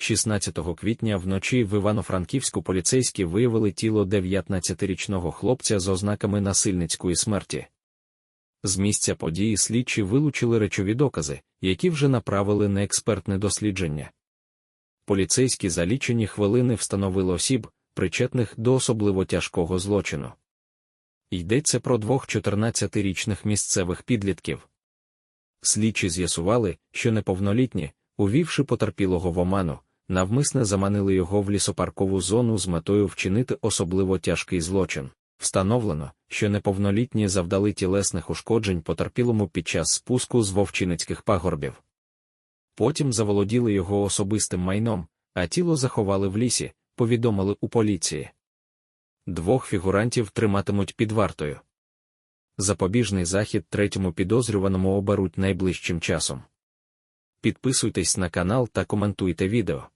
16 квітня вночі в Івано-Франківську поліцейські виявили тіло 19-річного хлопця з ознаками насильницької смерті. З місця події слідчі вилучили речові докази, які вже направили на експертне дослідження. Поліцейські за лічені хвилини встановили осіб, причетних до особливо тяжкого злочину. Йдеться про двох 14-річних місцевих підлітків. Слідчі з'ясували, що неповнолітні, увівши потерпілого в оману, навмисне заманили його в лісопаркову зону з метою вчинити особливо тяжкий злочин. Встановлено, що неповнолітні завдали тілесних ушкоджень потерпілому під час спуску з вовчиницьких пагорбів. Потім заволоділи його особистим майном, а тіло заховали в лісі, повідомили у поліції. Двох фігурантів триматимуть під вартою. Запобіжний захід третьому підозрюваному оберуть найближчим часом. Підписуйтесь на канал та коментуйте відео.